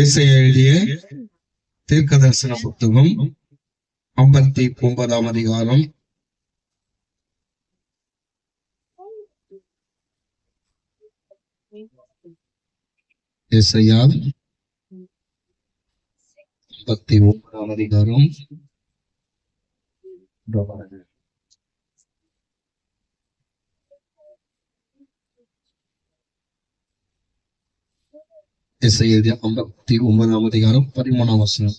இசை எழுதிய தீர்க்க தரிசன புத்தகம் ஐம்பத்தி ஒன்பதாம் அதிகாரம். இசையா ஐம்பத்தி ஒன்பதாம் அதிகாரம். இசை எழுதிய ஐம்பத்தி ஒன்பதாம் அதிகாரம் பதிமூணாம் வசனம்.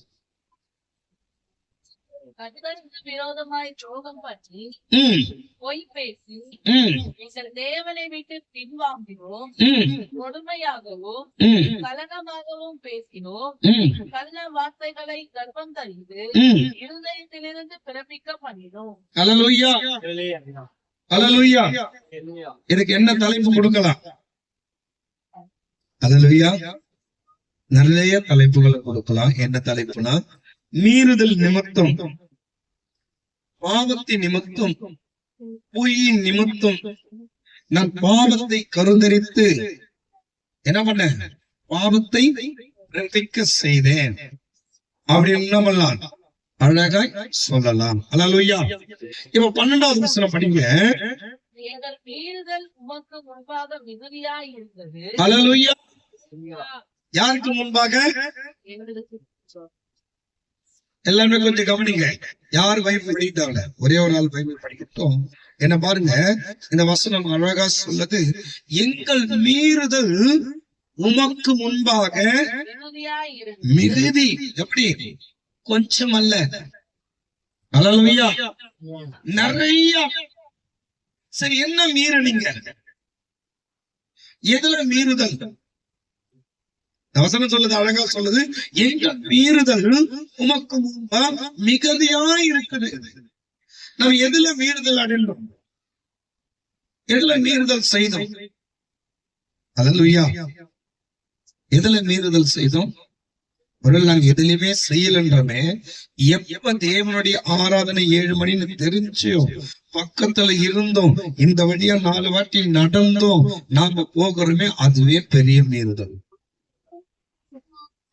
விரோதமாய் துரோகம் பண்ணி பொய் பேசி எங்கள் தேவனை விட்டு பின்வாங்கினோம் ம், கொடுமையாகவும் ம், கலகமாகவும் பேசினோம். கள்ள வார்த்தைகளை கர்ப்பம். இருதயத்திலிருந்து பிறப்பிக்க பண்ணினோம். ஹalleluya. இதுக்கு என்ன தலைப்பு கொடுக்கலாம்? நிறைய தலைப்புகளை கொடுக்கலாம். என்ன தலைப்புனா மீறுதல் நிமித்தம். பாவத்தின் நிமித்தம். பொய்யின் நிமித்தம். நான் பாவத்தை கருதரித்து என்ன பண்ண? பாவத்தை பிறப்பிக்க செய்தேன். அப்படி என்ன பண்ணலாம் அழகாய் சொல்லலாம். ஹalleluya இப்ப பன்னெண்டாவது வசனம் படிங்க. மீறுதல் உமக்கு முன்பாக மிகுதியாய் இருந்தது. ஹalleluya யாருக்கு முன்பாக? எல்லாமே கொஞ்சம் கவனிங்க. யார் பைபிள் படிக்கிட்டாங்க ஒரே ஒரு ஆள் பைபிள் படிக்கட்டும். என்ன பாருங்க இந்த வசனம் அழகா சொல்லது எங்கள் மீறுதல் உமக்கு முன்பாக மிகுதி. எப்படி? கொஞ்சம் அல்ல ஹalleluya நிறைய. சரி என்ன மீறினீங்க? எதுல மீறுதல்? வசனம் சொல்லுது அழகா சொல்லுது எங்கள் மீறுதல்கள் உமக்கு முன்பா மிகுதியா இருக்குது. நம்ம எதுல மீறுதல் அடைந்தோம் எதுல மீறுதல் செய்தோம்? அல்லேலூயா எதுல மீறுதல் செய்தோம்? ஒருவேளை நாங்க எதுலயுமே செய்யலன்றமே எப்ப தேவனுடைய ஆராதனை ஏழு மணின்னு தெரிஞ்சோ பக்கத்துல இருந்தோம். இந்த வழியா நாலு வாட்டி நடந்தோம். நாம போகிறோமே அதுவே பெரிய மீறுதல்.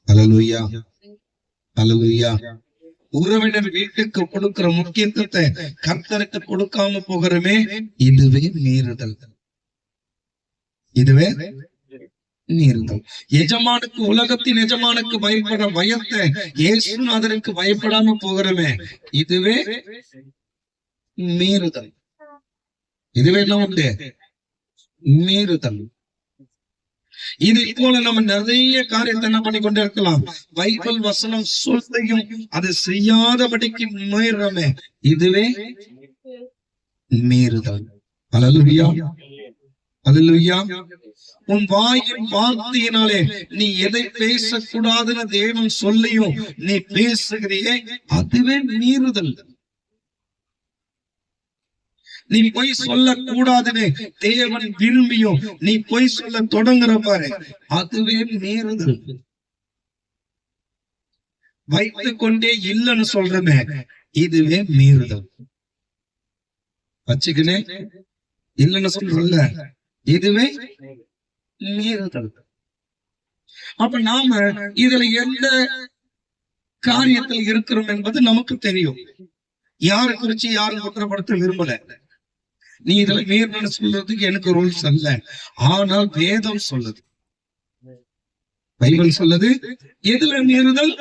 அலலுயா அலலுயா உறவினர் வீட்டுக்கு கொடுக்கிற முக்கியத்துவத்தை கர்த்தருக்கு கொடுக்காம போகிறோமே இதுவே மீறுதல். இதுவே மீறுதல். எஜமானுக்கு உலகத்தின் எஜமானுக்கு பயப்பட பயத்தை இயேசுநாதருக்கு பயப்படாம போகிறோமே இதுவே மீறுதல். இதுவே என்ன உண்டு? மீறுதல். இதை போல நம்ம நிறைய காரியத்தை என்ன பண்ணி கொண்டு இருக்கலாம் பைபிள் வசனம் சொல்லையும் அதை செய்யாதபடிக்கு முயறமே இதுவே மீறுதல். அலலுயா அலலுயா உன் வாயின் வார்த்தையினாலே நீ எதை பேசக்கூடாதுன்னு தேவன் சொல்லியும் நீ பேசுகிறியே அதுவே மீறுதல். நீ பொய் சொல்லக்கூடாதுன்னு தேவன் விரும்பியும் நீ பொய் சொல்ல தொடங்குற பாரு. அதுவே மீறுதல் வைத்து கொண்டே இல்லைன்னு சொல்றமே இதுவே மீறுதல். வச்சுக்கணே இல்லைன்னு சொல்றல இதுவே மீறுதல். அப்ப நாம இதுல எந்த காரியத்தில் இருக்கிறோம் என்பது நமக்கு தெரியும். யாரை குறிச்சு யாரும் குற்றப்படுத்த விரும்பல? நீ இதுல மீறணும்னு சொல்றதுக்கு எனக்கு ரூல்ஸ் அல்ல. ஆனால் வேதம் சொல்லுது. பைபிள் சொல்லுது எதுல மீறுதல்?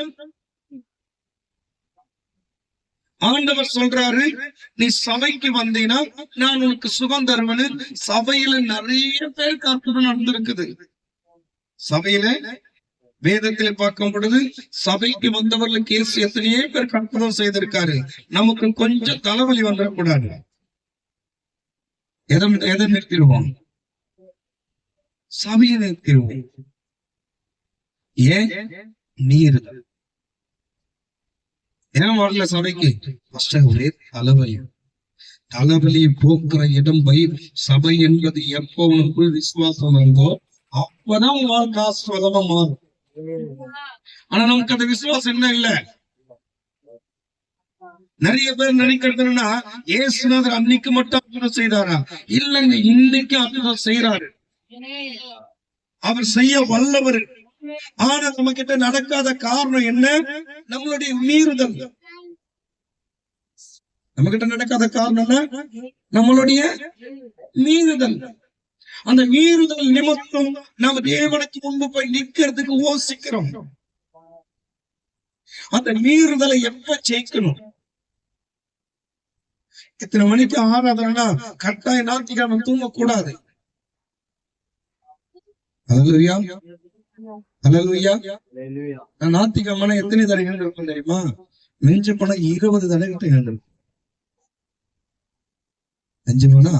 ஆண்டவர் சொல்றாரு நீ சபைக்கு வந்தீனா நான் உனக்கு சுகம் தருவேன்னு. சபையில நிறைய பேர் கற்பனை நடந்திருக்குது. சபையில வேதத்தில பார்க்கும் பொழுது சபைக்கு வந்தவர்களுக்கு இயேசு எத்தனையோ பேர் கற்பனம் செய்திருக்காரு. நமக்கு கொஞ்சம் தலைவலி வந்துடக்கூடாது. எதை எதை நிறுத்திடுவோம்? சபையை நிறுத்திடுவோம். ஏன்? நீர் ஏன் வரல சபைக்கு ஒரே தலைவலி. தலைவலியை போக்குற இடம் பை சபை என்பது எப்போ உனக்குள் விசுவாசம் வந்தோ அப்பதான் வாழ்க்கை ஆஸ்வதமா மாறும். ஆனா நமக்கு அந்த விசுவாசம் என்ன இல்ல. நிறைய பேர் நினைக்கிறது என்னன்னா ஏசுநாதர் அன்னைக்கு மட்டும் அற்புதம் செய்தாரா? இல்லைங்க இன்னைக்கு அற்புதம் செய்யறாரு அவர் செய்ய வல்லவர். ஆனா நம்ம கிட்ட நடக்காத காரணம் என்ன? நம்மளுடைய மீறுதல். நம்ம கிட்ட நடக்காத காரணம் நம்மளுடைய மீறுதல். அந்த மீறுதல் நிமித்தம் நாம தேவனுக்கு முன்பு போய் நிக்கிறதுக்கு யோசிக்கிறோம். அந்த மீறுதலை எப்ப ஜெயிக்கணும்? இத்தனை மணிக்கு ஆராதனைனா கட்டாய ஞாயிற்றுக்கிழமை அலலுயா நான் ஞாயிற்றுக்கிழமை எத்தனை தடவை எழுந்திருக்கும் தெரியுமா? மிஞ்ச போனா இருபது தடவை எழுந்திருக்கும் அஞ்சு போனா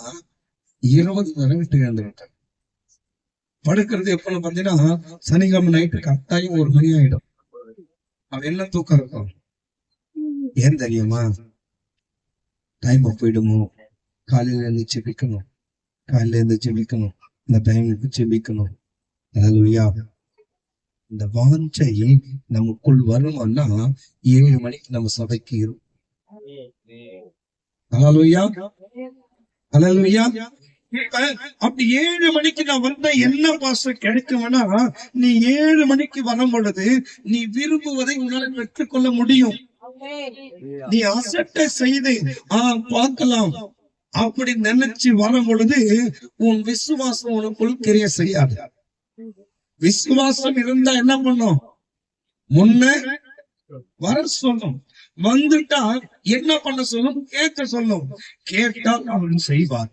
இருபது தடவை கிட்ட எழுந்திருக்கேன் படுக்கிறது எப்பன்னு பாத்தீங்கன்னா சனிக்கிழமை நைட்டு கட்டாயம் ஒரு மணி ஆயிடும். அவன் என்ன தூக்கம் இருக்கும்? ஏன் தெரியுமா? டைம் போயிடுமோ காலையில இருந்து செபிக்கணும் காலையில இருந்து செபிக்கணும் இந்த டைமுக்கு செபிக்கணும் அலலுயா இந்த வாஞ்சை நமக்குள் வருமானா ஏழு மணிக்கு நம்ம சபைக்கு இருக்கும் அலலுயா அலலுயா அப்படி ஏழு மணிக்கு நான் வந்த என்ன பாசம் கிடைக்கும்னா நீ ஏழு மணிக்கு வரும் பொழுது நீ விரும்புவதை உன்னால பெற்றுக்கொள்ள முடியும் நீ அசட்டை செய்து ஆ பார்க்கலாம். அப்படி நினைச்சு வரும் பொழுது உன் விசுவாசம் உனக்குள் கிரிய செய்யாது. விசுவாசம் இருந்தா என்ன பண்ணும்? முன்ன வர சொல்லும். வந்துட்டா என்ன பண்ண சொல்லும்? கேட்க சொல்லும். கேட்டால் அவன் செய்வார்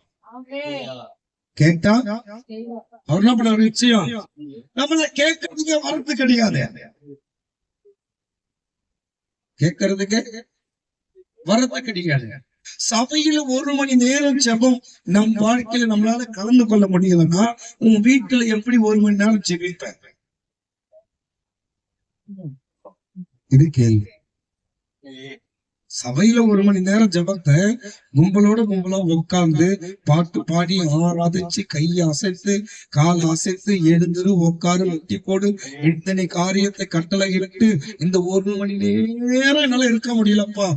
கேட்டா? அவர் என்ன பண்ண நிச்சயம். நம்மள கேட்கறதுக்கு வரது கிடையாது. கேட்கறதுக்கு வரது கிடையாது சபையில ஒரு மணி நேரம் ஜெபம் நம் வாழ்க்கையில நம்மளால கலந்து கொள்ள முடியலன்னா உன் வீட்டுல எப்படி ஒரு மணி நேரம் ஜெபிப்ப இது கேள்வி. சபையில ஒரு மணி நேரம் ஜெபத்தை கும்பலோட கும்பலா உட்கார்ந்து பாட்டு பாடி ஆராதிச்சு கையை அசைத்து கால் அசைத்து எழுந்துரு உட்காரு முட்டி போடு. இத்தனை காரியத்தை கட்டளை இட்டு இந்த ஒரு மணி நேரம் என்னால இருக்க முடியலப்பா.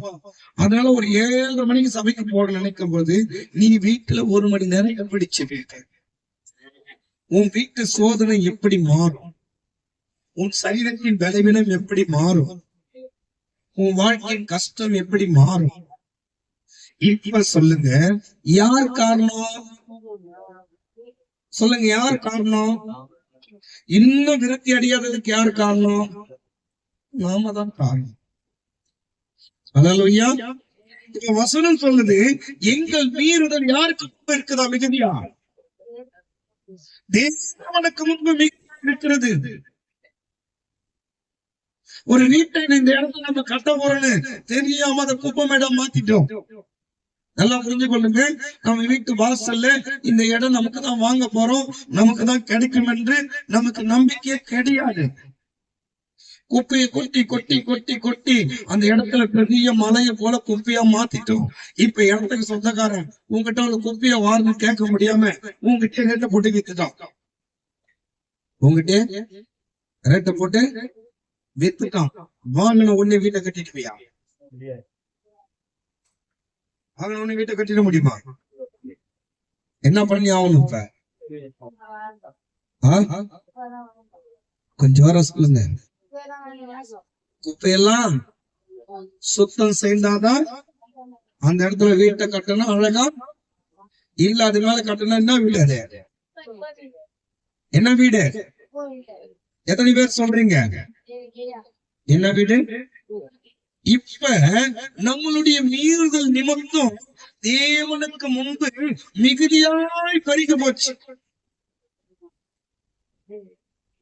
அதனால ஒரு ஏழரை மணிக்கு சபைக்கு போட நினைக்கும் போது நீ வீட்டுல ஒரு மணி நேரம் எப்படி செபிக்க உன் வீட்டு சோதனை எப்படி மாறும்? உன் சரீரத்தின் பலவீனம் எப்படி மாறும்? உன் வாழ்க்கையின் கஷ்டம் எப்படி மாறும்? இப்ப சொல்லுங்க. யார் காரணம்? சொல்லுங்க யார் காரணம்? இன்னும் விரக்தி அடையாததுக்கு யார் காரணம்? நாம தான் காரணம். அலலுயா இப்ப வசனம் சொல்லுது எங்கள் வீருடன் யாருக்கு முன்பு இருக்குதா மிகுதியா? தேவனுக்கு முன்பு மிக இருக்கிறது. ஒரு வீட்டை இந்த இடத்துல நம்ம கட்ட போறோம்னு தெரியாம அதை குப்பமேடம் மாத்திட்டோம். நல்லா புரிஞ்சு கொள்ளுங்க. நம்ம வீட்டு வாசல்ல இந்த இடம் நமக்கு தான் வாங்க போறோம். நமக்கு தான் கிடைக்கும் என்று நமக்கு நம்பிக்கையே கிடையாது. குப்பையை கொட்டி கொட்டி கொட்டி கொட்டி அந்த இடத்துல பெரிய மலையை போல குப்பையா மாத்திட்டோம். இப்ப இடத்துக்கு சொந்தக்காரன் உங்ககிட்ட ஒரு குப்பைய வார்னு கேட்க முடியாம உங்ககிட்ட ரேட்டை போட்டு வித்துட்டான். உங்ககிட்ட ரேட்டை போட்டு வித்துட்டான் வாங்கின உடனே வீட்டை கட்டிட்டு வாங்கின உடனே வீட்டை கட்டிட முடியுமா? என்ன பண்ணி ஆகணும் இப்ப? கொஞ்சம் வர சொல்லுங்க. குப்பையெல்லாம் சுத்தம் செய்தாதான் அந்த இடத்துல வீட்டை கட்டணும் அழகா. இல்ல அது மேல கட்டணும் என்ன வீடு அது? என்ன வீடு? எத்தனை பேர் சொல்றீங்க? என்ன வீடு இப்ப நம்மளுடைய மீறுதல் நிமித்தம் தேவனுக்கு முன்பு மிகுதியாய் பறிக்க போச்சு.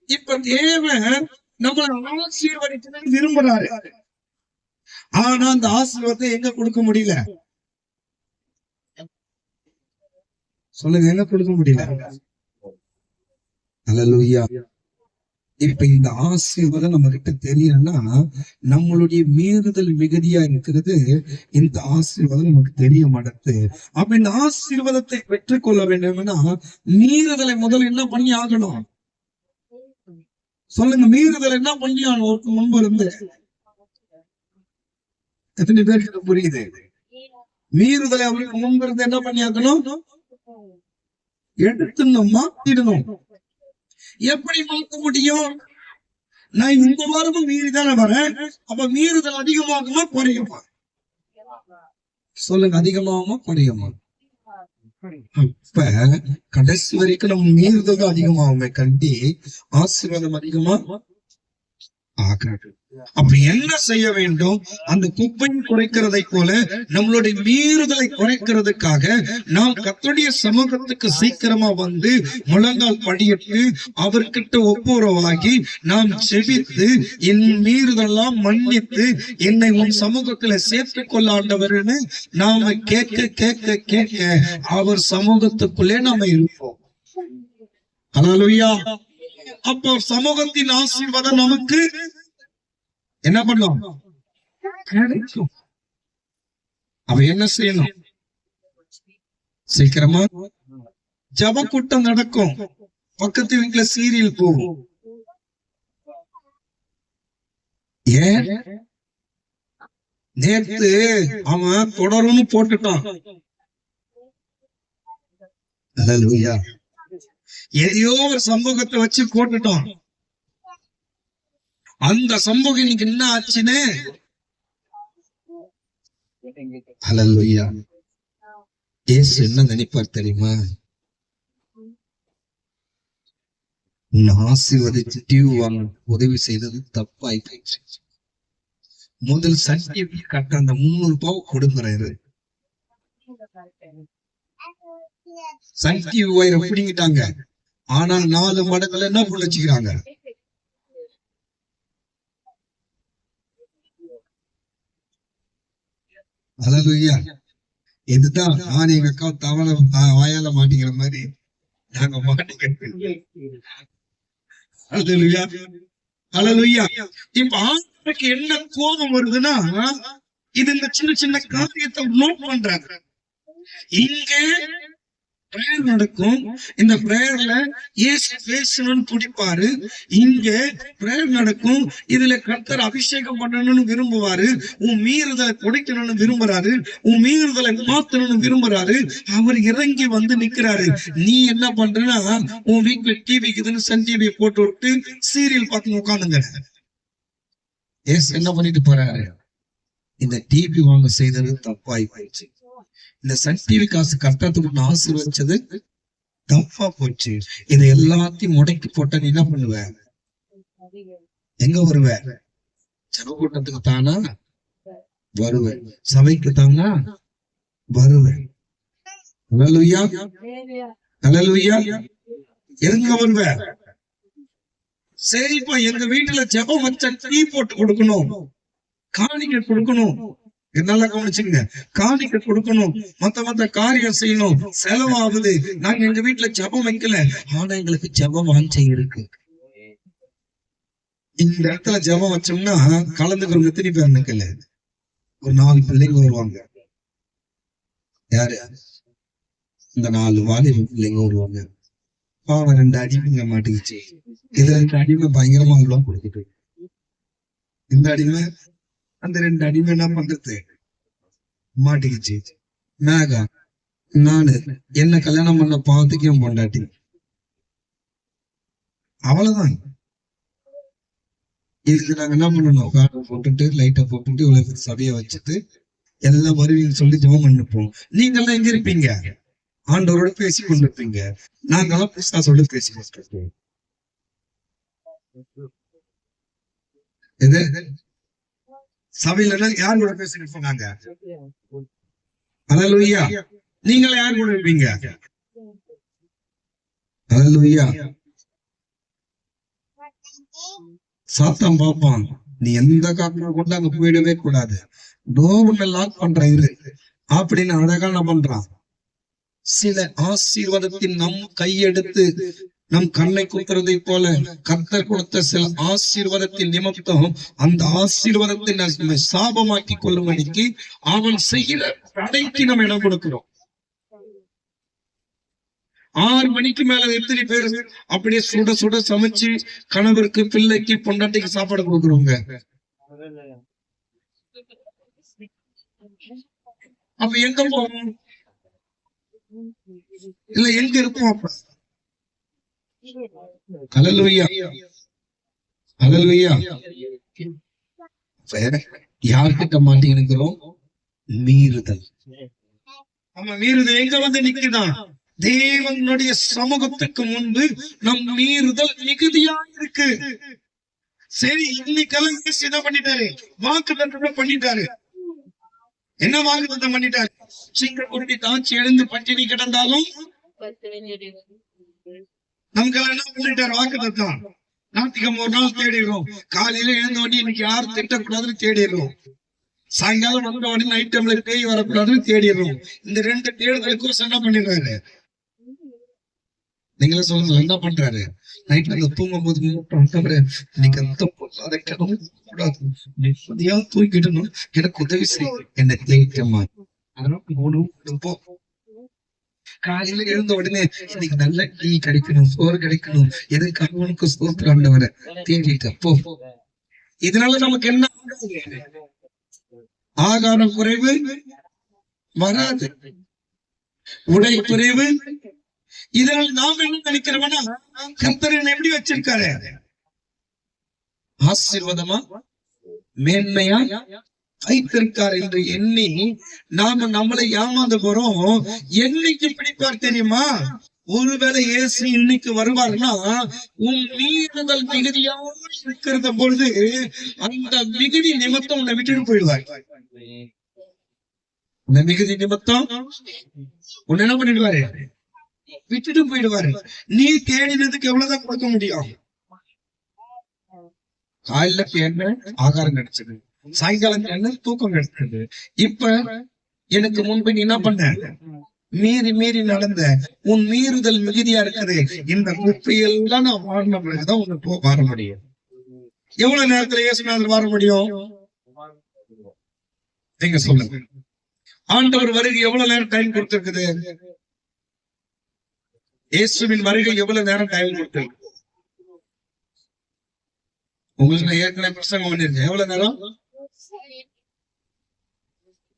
இப்ப தேவன் நம்மளை ஆசீர்வதிக்கணும்னு விரும்புறாரு. ஆனா அந்த ஆசீர்வாதத்தை எங்க கொடுக்க முடியல? சொல்லுங்க எங்க கொடுக்க முடியல? அல்லேலூயா இப்ப இந்த ஆசீர்வாதம் நம்ம கிட்ட தெரியலன்னா நம்மளுடைய மீறுதல் மிகுதியா இருக்கிறது இந்த ஆசீர்வாதம் நமக்கு தெரிய மாட்டது அப்ப இந்த ஆசீர்வாதத்தை பெற்றுக்கொள்ள வேண்டும்னா மீறுதலை முதல்ல என்ன பண்ணி ஆகணும்? சொல்லுங்க மீறுதல் என்ன பண்ணி ஆகணும்? முன்பு இருந்து. எத்தனை பேருக்கு புரியுது? மீறுதலை அவருக்கு முன்பு இருந்து என்ன பண்ணி ஆகணும் எடுத்து மாத்திடணும். எப்படி மாத்த முடியும்? நான் இந்த வாரமும் மீறி தானே வரேன். அப்ப மீறுதல் அதிகமாகுமா குறையுமா? சொல்லுங்க அதிகமாகுமா குறையுமா? அப்ப கடைசி வரைக்கும் நம்ம மீறுதல் தான் அதிகமாகுமே கண்டி. ஆசீர்வாதம் அதிகமா? ஆகாது அப்ப என்ன செய்ய வேண்டும்? அந்த குப்பையை குறைக்கிறதை போல நம்மளுடைய மீறுதலை குறைக்கிறதுக்காக நாம் கர்த்தருடைய சமூகத்துக்கு சீக்கிரமா வந்து முழங்கால் படியிட்டு அவர்கிட்ட ஒப்புரவாகி நாம் செபித்து என் மீறுதெல்லாம் மன்னித்து என்னை உன் சமூகத்துல சேர்த்துக் கொள்ள ஆண்டவர்னு நாம கேட்க கேட்க கேட்க அவர் சமூகத்துக்குள்ளே நாம இருப்போம். ஹalleluya. அப்போ சமூகத்தின் ஆசீர்வாதம் நமக்கு என்ன பண்ணும்? கிடைக்கும். அவ என்ன செய்யணும்? சீக்கிரமா ஜப கூட்டம் நடக்கும். பக்கத்து வீட்டுல சீரியல் போகும். ஏன்? நேத்து அவன் தொடரும்னு போட்டுட்டான். ஹalleluya. எதையோ ஒரு சமூகத்தை வச்சு போட்டுட்டோம். அந்த சமூகம் இன்னைக்கு என்ன ஆச்சுன்னு? ஹalleluya. இயேசு என்ன நினைப்பார் தெரியுமா? ஆசீர்வதிச்சு டியூ வாங்க உதவி செய்தது தப்பாய் போயிடுச்சு. முதல் சர்டிபிகேட் கட்ட அந்த முன்னூறு ரூபாய் கொடுக்குறாரு சக்தி உயர பிடிங்கிட்டாங்க. ஆனா நாலு மடங்குல என்ன பண்ண வச்சுக்கிறாங்க இதுதான் நான் எங்க அக்கா தவளை வாயால மாட்டிக்கிற மாதிரி நாங்க மாட்டிக்கிட்டு இப்ப ஆண்டவருக்கு என்ன கோபம் வருதுன்னா இது இந்த சின்ன சின்ன காரியத்தை நோட் பண்றாங்க. இங்க பிரேயர் நடக்கும். இந்த பிரேயர்ல இயேசு பேசணும்னு துடிப்பாரு இங்க பிரேயர் நடக்கும். இதுல கர்த்தர் அபிஷேகம் பண்ணணும்னு விரும்புவாரு. உன் மீறுதலை குடைக்கணும்னு விரும்புறாரு. உன் மீறுதலை மாத்தணும்னு விரும்புறாரு. அவர் இறங்கி வந்து நிக்கிறாரு. நீ என்ன பண்றன்னா உன் வீட்டுல டிவி இருக்குதுன்னு சன் டிவி போட்டு விட்டு சீரியல் பார்த்து உட்காந்துங்க. ஏசு என்ன பண்ணிட்டு போறாரு? இந்த டிவி வாங்க செய்தது தப்பாய் போயிடுச்சு இந்த சன் டிவி காசு கட்டத்துக்கு ஆசீர்வச்சது தப்பா போச்சு. இது எல்லாத்தையும் முடக்கி போட்ட நீ என்ன பண்ணுவ? எங்க வருவ? ஜனக்கூட்டத்துக்கு தானா? வருவேன் சபைக்கு தானா? வருவேன் ஹalleluya. எங்க வருவ? சரிப்பா எங்க வீட்டுல செவம் வச்ச டீ போட்டு கொடுக்கணும். காணிக்கை கொடுக்கணும். நல்லா கவனிச்சுங்க காணிக்கை கொடுக்கணும். மத்த மத்த காரியம் செய்யணும். செலவாகுது. நாங்க எங்க வீட்டுல ஜெபம் வைக்கல. ஆனா எங்களுக்கு ஜெபம் வாஞ்சை இருக்கு. இந்த இடத்துல ஜெபம் வச்சோம்னா கலந்துக்கிறவங்க எத்தனை பேர் நிக்கல? ஒரு நாலு பிள்ளைங்க வருவாங்க. யாரு? இந்த நாலு வாலிப பிள்ளைங்க வருவாங்க. பாவம் ரெண்டு அடிமைங்க மாட்டுக்குச்சு. இது ரெண்டு அடிமை பயங்கரமா எல்லாம் கொடுக்குது இந்த அடிமை அந்த ரெண்டு அடிமை என்ன பண்றது மாட்டிக்கிச்சு. மேகா நானு என்ன கல்யாணம் பண்ண பாவத்துக்கு என் பொண்டாட்டி. அவ்வளவுதான். இதுக்கு நாங்க என்ன பண்ணணும்? ஃபேனை போட்டுட்டு லைட்டை போட்டுட்டு இவ்வளவு சபையை வச்சுட்டு எல்லாம் வருவீங்கன்னு சொல்லி ஜெபம் பண்ணிப்போம். நீங்க எல்லாம் எங்க இருப்பீங்க? ஆண்டவரோட பேசி கொண்டு இருப்பீங்க நாங்கெல்லாம் புதுசா சொல்லி பேசி இருப்போம். எது? சபையில யார் கூட பேசிட்டு இருப்பாங்க ஹalleluya. நீங்கள யார் கூட இருப்பீங்க? ஹalleluya. சாத்தான் பாப்பான் நீ எந்த காரணம் கொண்டு அங்க போயிடவே கூடாது. டோர்ல லாக் பண்ற இரு. அப்படின்னு அழகா என்ன பண்றான். சில ஆசீர்வாதத்தின் நம் கையெடுத்து நம் கண்ணை குத்துறதை போல கர்த்தர் கொடுத்த சில ஆசீர்வாதத்தின் நிமித்தம் அந்த ஆசீர்வாதத்தை நம்மை சாபமாக்கி கொள்ளும்படிக்கு அவன் செய்கிற தடைக்கு நம்ம இடம் கொடுக்கிறோம். ஆறு மணிக்கு மேல எத்தனை பேர் அப்படியே சுட சுட சமைச்சு கணவருக்கு பிள்ளைக்கு பொண்டாட்டிக்கு சாப்பாடு கொடுக்குறோங்க. அப்ப எங்க போவோம்? இல்ல எங்க இருப்போம் அப்ப? ஹalleluya அல்லேலூயா வேற யார்கிட்ட மீறுதல். நம்ம மீறுதல் எங்க வந்து நிக்குதான் தேவனுடைய சமூகத்துக்கு முன்பு நம் மீறுதல் மிகுதியா இருக்கு. சரி இன்னைக்கெல்லாம் இயேசு என்ன பண்ணிட்டாரு? வாக்கு தண்டனை பண்ணிட்டாரு. என்ன வாக்கு தண்டனை பண்ணிட்டாரு? சிங்க குருடி தாச்சி எழுந்து பட்டினி கிடந்தாலும் நமக்கெல்லாம் என்ன பண்ணிட்டாரு வாக்கு தத்தம் ஞாயிற்றுக்கிழமை ஒரு நாள் தேடிடுறோம். காலையில எழுந்த உடனே இன்னைக்கு யாரும் திட்டக்கூடாதுன்னு தேடிடுறோம். சாயங்காலம் வந்த உடனே நைட் டைம்ல பேய் வரக்கூடாதுன்னு தேடிடுறோம். இந்த ரெண்டு தேடுதலுக்கும் என்ன பண்ணிடுறாரு. நீங்களே சொல்லுங்க என்ன பண்றாரு? நைட்ல இந்த தூங்கும் போது இன்னைக்கு அந்த பொருளாத கனவு கூடாது. நிம்மதியா தூங்கிடணும். எனக்கு உதவி செய் என்ன தேய்க்கமா அதனால போடும் போ. காலையில எழுந்த உடனே இன்னைக்கு நல்ல டீ கிடைக்கணும் சோறு கிடைக்கணும். எதுக்கு அவனுக்கு சோத்துல ஆண்டவரை தேடிட்டு போ. இதனால நமக்கு என்ன? ஆகாரம் குறைவு வராது. உடை குறைவு. இதனால் நாம் என்ன நினைக்கிறோம்னா கர்த்தர் என்னை எப்படி வச்சிருக்காரு? ஆசீர்வாதமா? மேன்மையா? வைத்திருக்கார் என்று எண்ணி நாம நம்மளை ஏமாந்து போறோம். என்னைக்கு பிடிப்பார் தெரியுமா? ஒருவேளை இயேசு இன்னைக்கு வருவார்னா உன் மீறுதல் மிகுதியாக இருக்கிறத பொழுது அந்த மிகுதி நிமித்தம் உன்னை விட்டுட்டு போயிடுவார். இந்த மிகுதி நிமித்தம் உன்னை என்ன பண்ணிடுவாரு? விட்டுட்டு போயிடுவாரு. நீ தேடினதுக்கு எவ்வளவுதான் கொடுக்க முடியும்? காலைல என்ன ஆகாரம் கிடைச்சது. சாயங்காலம் என்ன தூக்கம் கிடைச்சது இப்ப எனக்கு முன்பு நீ என்ன பண்ண? மீறி மீறி நடந்த உன் மீறுதல் மிகுதியா இருக்குது. இந்த குப்பையெல்லாம் நான் வாடின பிறகுதான் உன்னை போ வர முடியும். எவ்வளவு நேரத்துல இயேசுநாதர் வர முடியும்? நீங்க சொல்லுங்க. ஆண்டவர் வருகை எவ்வளவு நேரம் டைம் கொடுத்திருக்குது? இயேசுவின் வருகை எவ்வளவு நேரம் டைம் கொடுத்திருக்கு? உங்களுக்கு நான் ஏற்கனவே பிரசங்கம் பண்ணிருக்கேன் எவ்வளவு நேரம்?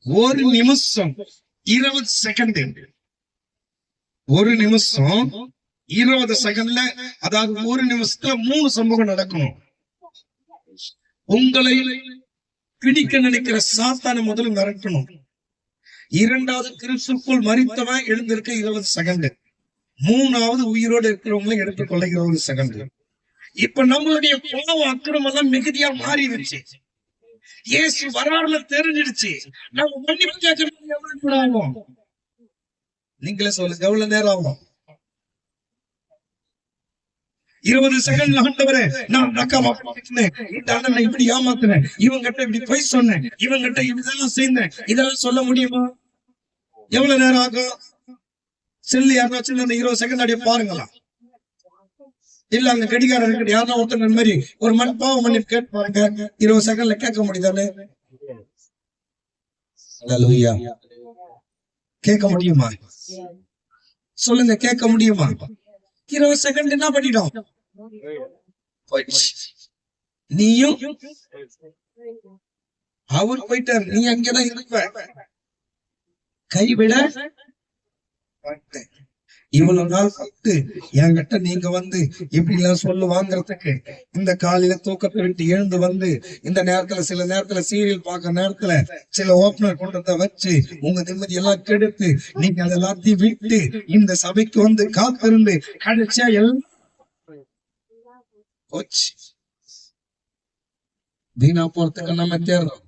ஒரு நிமிஷம் இருபது செகண்ட் ஒரு நிமிஷம் இருபது செகண்ட்ல அதாவது ஒரு நிமிஷத்துல மூணு சம்பவம் நடக்கணும். உங்களை பிடிக்க நினைக்கிற சாத்தான முதல்ல மிரட்டணும். இரண்டாவது கிறிஸ்துக்குள் மறித்தவன் எழுந்திருக்க இருபது செகண்ட் மூணாவது உயிரோடு இருக்கிறவங்களும் எடுத்துக்கொள்ள இருபது செகண்ட் இப்ப நம்மளுடைய பாவம் அக்கிரமெல்லாம் மிகுதியா மிகுதியா மாறிடுச்சு. இயேசு வராருல தெரிஞ்சிடுச்சு. நம்ம மன்னிப்பு கேட்கறது எவ்வளவு நேரம் ஆகும்? நீங்களே சொல்லுங்க எவ்வளவு நேரம் ஆகும்? இருபது செகண்ட் ஆண்டவரே நான் நக்காமா பண்ணிட்டேன் இந்த அண்ணனை இப்படி ஏமாத்துறேன் இவங்கிட்ட இப்படி போய் சொன்னேன். இவங்கிட்ட இதெல்லாம் செய்தேன். இதெல்லாம் சொல்ல முடியுமா? எவ்வளவு நேரம் ஆகும்? செல்லு யாருனாச்சும் அந்த இருபது செகண்ட் அப்படியே பாருங்களா இல்ல அங்க கடிகாரம் இருக்கு. யாரா ஒருத்தர் இந்த மாதிரி ஒரு மண் பாவம் பண்ணி கேட்டு பாருங்க இருபது செகண்ட்ல கேட்க முடியுதானே கேட்க முடியுமா? சொல்லுங்க கேட்க முடியுமா? இருபது செகண்ட் என்ன பண்ணிடும் நீயும்? அவர் போயிட்டார். நீ அங்கதான் இருப்ப. கைவிட இவ்வளவு நாள் பத்து என்கிட்ட நீங்க வந்து இப்படி எல்லாம் சொல்லு வாங்குறதுக்கு. இந்த காலையில தூக்கத்தை விட்டு எழுந்து வந்து இந்த நேரத்துல சில நேரத்துல சீரியல் பார்க்க நேரத்துல சில ஓப்பனர் கொண்டதை வச்சு உங்க நிம்மதி எல்லாம் கெடுத்து நீங்க அதெல்லாத்தையும் விட்டு இந்த சபைக்கு வந்து காத்திருந்து கடைசியா எல்லாம் போச்சு. வீணா போறதுக்கு நம்ம தேடுறோம்.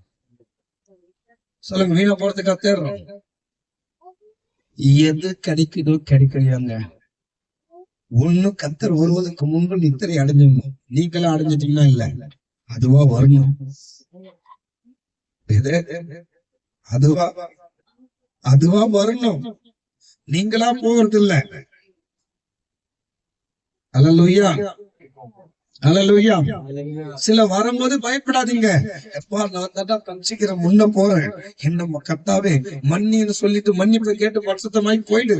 சொல்லுங்க வீணா போறதுக்கா தேடுறோம்? எது கிடைக்குதோ கிடைக்கலையாங்க. ஒண்ணு கத்தர் வருவதற்கு முன்பு நித்திரை அடைஞ்சிடணும் நீங்களும் அடைஞ்சிட்டீங்கன்னா இல்ல? அதுவா வரணும். அதுவா அதுவா வரணும். நீங்களா போகிறது இல்ல அல்லலுயா அல்லலுயா சில வரும்போது பயப்படாதீங்க. எப்பா நான் தாண்டா தஞ்சிக்கிறேன் முன்ன போறேன். என்ன கத்தாவே மன்னின்னு சொல்லிட்டு மன்னிப்பு கேட்டு பரிசுத்தமாய் போயிடு.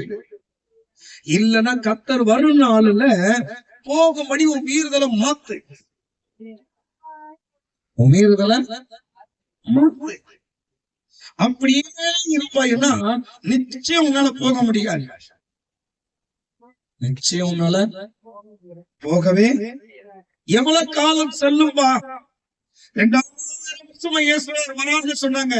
இல்லைன்னா கத்தர் வரும் நாளுல போகும்படி உன் மீறுதலை மாத்து. உன் மாத்து. அப்படியே இருப்பாய்னா நிச்சயம் உன்னால போக முடியாது. நிச்சயம் உன்னால போகவே எவ்வளவு காலம் செல்லும்பா? ரெண்டாயிரம் வருஷமா இயேசுநாதர் வரான்னு சொன்னாங்க.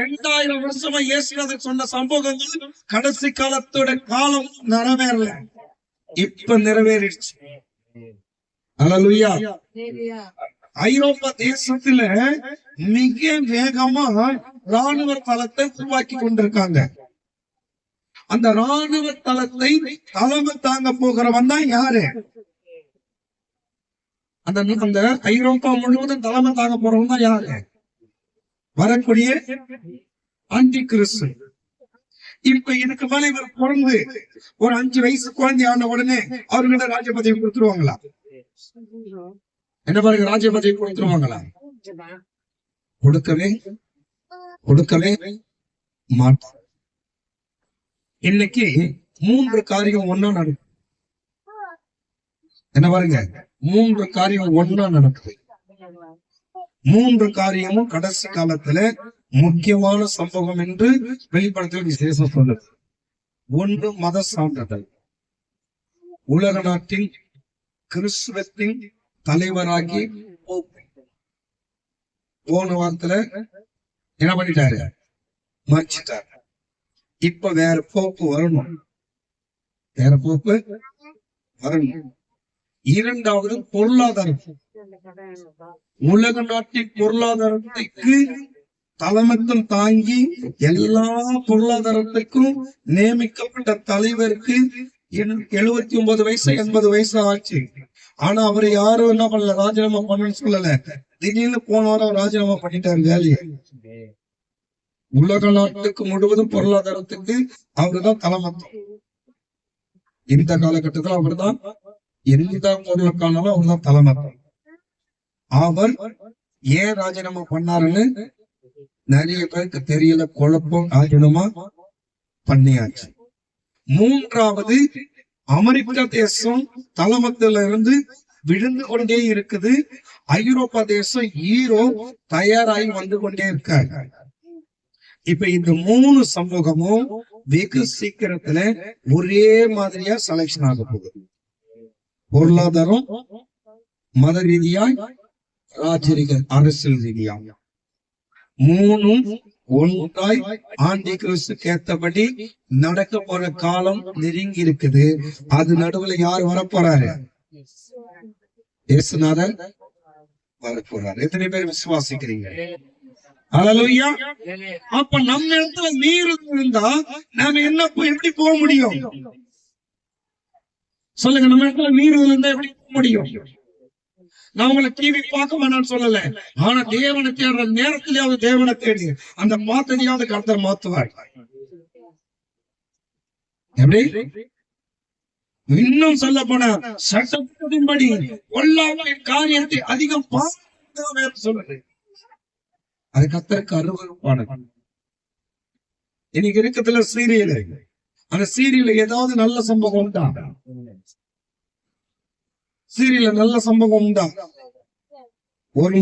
ரெண்டாயிரம் வருஷமா இயேசுநாதர் சொன்ன சம்பவங்கள் கடைசி காலத்தோட காலம் நிறைவேறல. இப்ப நிறைவேறிடுச்சு. அல்லேலூயா ஐரோப்பா தேசத்துல மிக வேகமா ராணுவ தளத்தை உருவாக்கி கொண்டிருக்காங்க. அந்த ராணுவ தளத்தை தலைமை தாங்க போகிறவன் தான் யாரு? அந்த அந்த ஐரோப்பா முழுவதும் தலைமை தாங்க போறவங்க தான் யாரு? வரக்கூடிய ஆண்டி கிறிஸ்து இப்ப இதுக்கு மேல இவர் பிறந்து ஒரு அஞ்சு வயசு குழந்தை ஆன உடனே அவர்கிட்ட ராஜ கொடுத்துருவாங்களா? என்ன பாருங்க ராஜ கொடுத்துருவாங்களா? கொடுக்கவே கொடுக்கவே மாட்டார். இன்னைக்கு மூன்று காரியம் ஒன்னா நடக்கும். என்ன பாருங்க மூன்று காரியம் ஒன்னா நடக்குது. மூன்று காரியமும் கடைசி காலத்துல முக்கியமான சம்பவம் என்று வெளிப்படுத்த விசேஷம் சொல்லுது. ஒன்று மத சான்றிதழ். உலக நாட்டின் கிறிஸ்துவத்தின் தலைவராகி போன வாரத்துல என்ன பண்ணிட்டாரு? மறைச்சிட்டாரு. இப்ப வேற போக்கு வரணும். வேற போக்கு வரணும். இரண்டாவது பொருளாதாரம். உலக நாட்டின் பொருளாதாரத்துக்கு தலைமத்தம் தாங்கி எல்லா பொருளாதாரத்துக்கும் நியமிக்கப்பட்ட தலைவருக்கு எழுபத்தி ஒன்பது வயசு எண்பது வயசு ஆச்சு. ஆனா அவர் யாரும் என்ன பண்ணல? ராஜினாமா பண்ணணும்னு சொல்லல. திடீர்னு போன வாரம் ராஜினாமா பண்ணிட்டாரு வேலையை. உலக நாட்டுக்கு முழுவதும் பொருளாதாரத்துக்கு அவருதான் தலைமத்தம். இந்த காலகட்டத்தில் அவர்தான் எந்த பொருளுக்கானாலும் அவர்தான் தலைமத்துவம் அவர் ஏன் ராஜினாமா பண்ணாருன்னு நிறைய பேருக்கு தெரியல குழப்பம் ராஜினாமா பண்ணியாச்சு. மூன்றாவது அமெரிக்கா தேசம் தலைமத்துல இருந்து விழுந்து கொண்டே இருக்குது. ஐரோப்பா தேசம் ஈரோ தயாராகி வந்து கொண்டே இருக்காங்க. இப்ப இந்த மூணு சமூகமும் வெகு சீக்கிரத்துல ஒரே மாதிரியா செலக்ஷன் ஆக போகுது. பொருளாதாரம் மத ரீதியாய் ராஜரிக அரசியல் ரீதியாய் மூணும் ஒன்றாய் ஆண்டி கிறிஸ்துக்கு ஏத்தபடி நடக்க போற காலம் நெருங்கி இருக்குது. அது நடுவுல யார் வரப்போறாரு? இயேசுநாதன் வரப்போறாரு. எத்தனை பேர் விசுவாசிக்கிறீங்க? அல்லேலூயா அப்ப நம்ம இடத்துல நீர் இருந்தா நாம என்ன எப்படி போக முடியும்? சொல்லுங்க நம்ம இடத்துல நீர் இருந்தா எப்படி போக முடியும்? நான் உங்களை டிவி பார்க்க வேணாம்னு சொல்லல. ஆனா தேவனை தேடுற நேரத்திலேயாவது தேவனை தேடி அந்த மாத்தனையாவது கடத்த மாத்துவார். எப்படி? இன்னும் சொல்ல போனா சட்டத்தின்படி கொல்லாம காரியத்தை அதிகம் பார்க்க சொல்லுது. அது கத்தருக்கு அருவருப்பானது. இன்னைக்கு இருக்கத்துல சீரியல். அந்த சீரியல்ல ஏதாவது நல்ல சம்பவம் தான் சீரியல்ல நல்ல சம்பவம் உண்டா? ஒரு